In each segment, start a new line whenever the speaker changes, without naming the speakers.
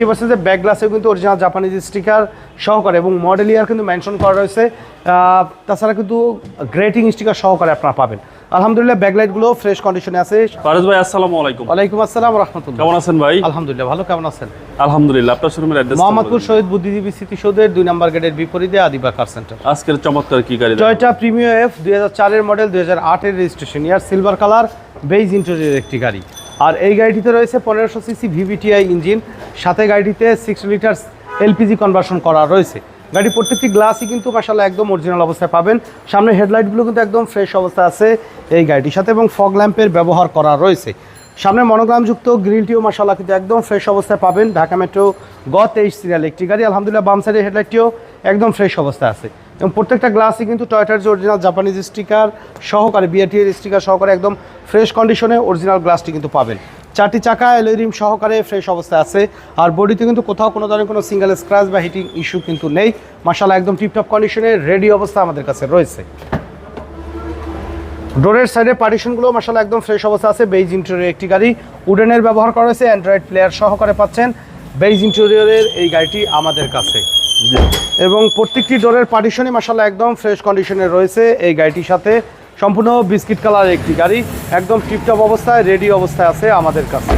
কি বলছে যে ব্যাক গ্লাসেও কিন্তু অরিজিনাল জাপানিজ স্টিকার সহকারে এবং মডেল ইয়ার কিন্তু মেনশন করা রয়েছে। তাছাড়া কিন্তু গ্রেটিং স্টিকার সহকারে আপনারা পাবেন। আলহামদুলিল্লাহ ব্যাকলাইটগুলো ফ্রেশ কন্ডিশনে আছে।
ফারুজ ভাই আসসালামু আলাইকুম।
ওয়ালাইকুম আসসালাম রহমতুল্লাহ।
কেমন আছেন ভাই?
আলহামদুলিল্লাহ ভালো। কেমন আছেন?
আলহামদুলিল্লাহ আপনার শোরুমের অ্যাড্রেস
মোহাম্মদপুর শহীদ বুদ্ধিজীবী স্মৃতিসৌধের দুই নম্বর গেটের বিপরীতে আদিবা কার সেন্টার
আজকের চমৎকার কি গাড়ি
টয়টা প্রিমিয়ার এফ দুই হাজার চারের মডেল দুই হাজার আটের registration year silver colour beige interior একটি গাড়ি। আর এই গাড়িটিতে রয়েছে পনেরোশো সিসি ভিভিটিআই ইঞ্জিন সাথে গাড়িটিতে সিক্স লিটার এলপিজি কনভার্সন করা রয়েছে। গাড়ি প্রত্যেকটি গ্লাসই কিন্তু মাসাল্লাহ একদম অরিজিনাল অবস্থায় পাবেন। সামনে হেডলাইটগুলো কিন্তু একদম ফ্রেশ অবস্থায় আছে এই গাড়িটির সাথে এবং ফগ ল্যাম্পের ব্যবহার করা রয়েছে। সামনে মনোগ্রামযুক্ত গ্রিলটিও মাসাল্লাহ কিন্তু একদম ফ্রেশ অবস্থায় পাবেন। ঢাকা মেট্রো গ তেইশ সিরিয়াল একটি গাড়ি আলহামদুলিল্লাহ বাম সাইডের হেডলাইটটিও একদম ফ্রেশ অবস্থায় আছে। এবং প্রত্যেকটা গ্লাসই কিন্তু টয়টার যে অরিজিনাল জাপানিজ স্টিকার সহকারে বিআরটি এর স্টিকার সহকারে একদম ফ্রেশ কন্ডিশনে অরিজিনাল গ্লাসটি কিন্তু পাবেন। চারটি চাকা এলইডিম সহকারে ফ্রেশ অবস্থায় আছে। আর বডিতে কিন্তু কোথাও কোনো ধরনের কোনো সিঙ্গেল স্ক্র্যাচ বা হিটিং ইস্যু কিন্তু নেই। মাসাল্লাহ একদম টিপটপ কন্ডিশনে রেডি অবস্থা আমাদের কাছে রয়েছে। ডোরের সাইডে পার্টিশনগুলো মাসাল্লাহ একদম ফ্রেশ অবস্থা আছে। বেইজ ইন্টেরিয়র একটি গাড়ি। উডেনের ব্যবহার করা হয়েছে অ্যান্ড্রয়েড প্লেয়ার সহকারে পাচ্ছেন। বেইজ ইন্টেরিয়রের এই গাড়িটি আমাদের কাছে। এবং প্রত্যেকটি ডোরের পার্টিশনই মাসাল্লাহ একদম ফ্রেশ কন্ডিশনে রয়েছে এই গাড়িটির সাথে। সম্পূর্ণ বিস্কিট কালার একটি গাড়ি, একদম টিপটপ অবস্থায় রেডি অবস্থায় আছে আমাদের কাছে।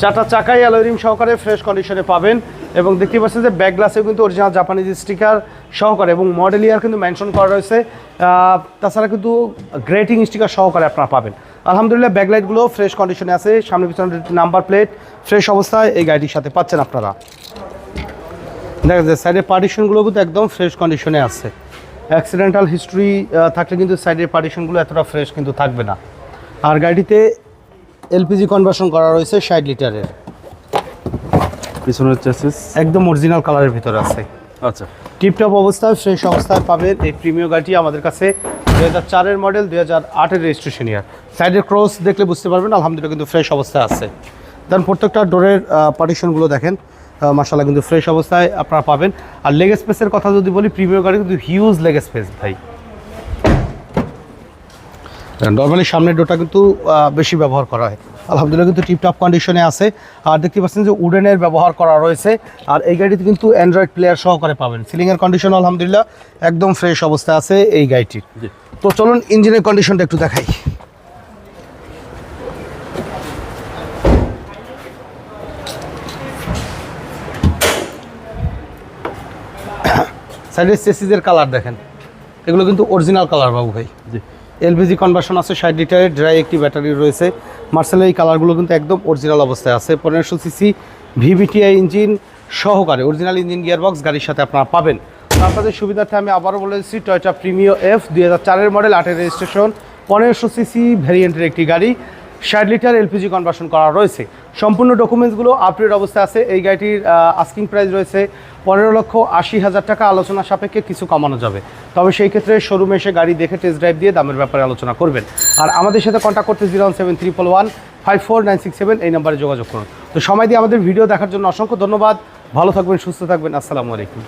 চারটা চাকাই অ্যালোরিম সহকারে ফ্রেশ কন্ডিশনে পাবেন এবং দেখতে পাচ্ছেন যে ব্যাক গ্লাসেও কিন্তু অরিজিনাল জাপানিজ স্টিকার সহকারে এবং মডেল ইয়ার কিন্তু মেনশন করা রয়েছে। তাছাড়া কিন্তু গ্রেটিং স্টিকার সহকারে আপনারা পাবেন। আলহামদুলিল্লাহ ব্যাকলাইটগুলো ফ্রেশ কন্ডিশনে আছে। সামনে পিছনে নাম্বার প্লেট ফ্রেশ অবস্থায় এই গাড়িটির সাথে পাচ্ছেন আপনারা। দেখা যায় সাইডের পার্টিশনগুলো কিন্তু একদম ফ্রেশ কন্ডিশনে আছে। অ্যাক্সিডেন্টাল হিস্ট্রি থাকলে কিন্তু সাইডের পার্টিশনগুলো এতটা ফ্রেশ কিন্তু থাকবে না। আর গাড়িতে এলপিজি কনভার্সন করা রয়েছে ষাট লিটারের।
পিছনের চেসিস
একদম অরিজিনাল কালারের ভিতরে আছে।
আচ্ছা।
টিপটপ অবস্থায় ফ্রেশ অবস্থায় পাবেন এই প্রিমিয় গাড়িটি আমাদের কাছে দুই হাজার চারের মডেল দুই হাজার আটের রেজিস্ট্রেশন ইয়ার সাইডের ক্রস দেখলে বুঝতে পারবেন আলহামদুলিল্লাহ কিন্তু ফ্রেশ অবস্থায় আছে। দেন প্রত্যেকটা ডোরের পার্টিশনগুলো দেখেন। মাসাল্লাহ কিন্তু ফ্রেশ অবস্থায় আপনারা পাবেন। আর লেগ স্পেসের কথা যদি বলি প্রিমিয় গাড়ি কিন্তু হিউজ লেগ স্পেস ভাই। নর্মালি সামনের ডোটা কিন্তু বেশি ব্যবহার করা হয়। আলহামদুলিল্লাহ কিন্তু টিপটপ কন্ডিশনে আছে। আর দেখতে পাচ্ছেন যে উডেনের ব্যবহার করা রয়েছে। আর এই গাড়িতে কিন্তু অ্যান্ড্রয়েড প্লেয়ার সহকারে পাবেন। সিলিংয়ের কন্ডিশন আলহামদুলিল্লাহ একদম ফ্রেশ অবস্থায় আছে এই গাড়িটির। তো চলুন ইঞ্জিনের কন্ডিশনটা একটু দেখাই। সাইডের চেসিসের কালার দেখেন। এগুলো কিন্তু অরিজিনাল কালার বাবু ভাই।
জি।
এলপিজি কনভার্সন আছে ষাট লিটারের ড্রাই একটি ব্যাটারি রয়েছে। মার্সেলের এই কালারগুলো কিন্তু একদম অরিজিনাল অবস্থায় আছে। পনেরোশো সিসি ভিভিটিআই ইঞ্জিন সহকারে অরিজিনাল ইঞ্জিন গিয়ারবক্স গাড়ির সাথে আপনারা পাবেন। আপনাদের সুবিধার্থে আমি আবারও বলে দিচ্ছি টয়টা প্রিমিও এফ দুই হাজার চারের মডেল আটের রেজিস্ট্রেশন পনেরোশো সিসি ভ্যারিয়েন্টের একটি গাড়ি ষাট লিটার এলপিজি কনভার্সন করা রয়েছে। সম্পূর্ণ ডকুমেন্টসগুলো আপডেট অবস্থায় আছে। এই গাড়িটির আস্কিং প্রাইস রয়েছে পনেরো লক্ষ আশি হাজার টাকা। আলোচনা সাপেক্ষে কিছু কমানো যাবে। তবে সেই ক্ষেত্রে শোরুমে এসে গাড়ি দেখে টেস্ট ড্রাইভ দিয়ে দামের ব্যাপারে আলোচনা করবেন। আর আমাদের সাথে কন্ট্যাক্ট করতে zero seven triple one five four nine six seven এই নাম্বারে যোগাযোগ করুন। তো সময় দিয়ে আমাদের ভিডিও দেখার জন্য অসংখ্য ধন্যবাদ। ভালো থাকবেন, সুস্থ থাকবেন। আসসালামু আলাইকুম।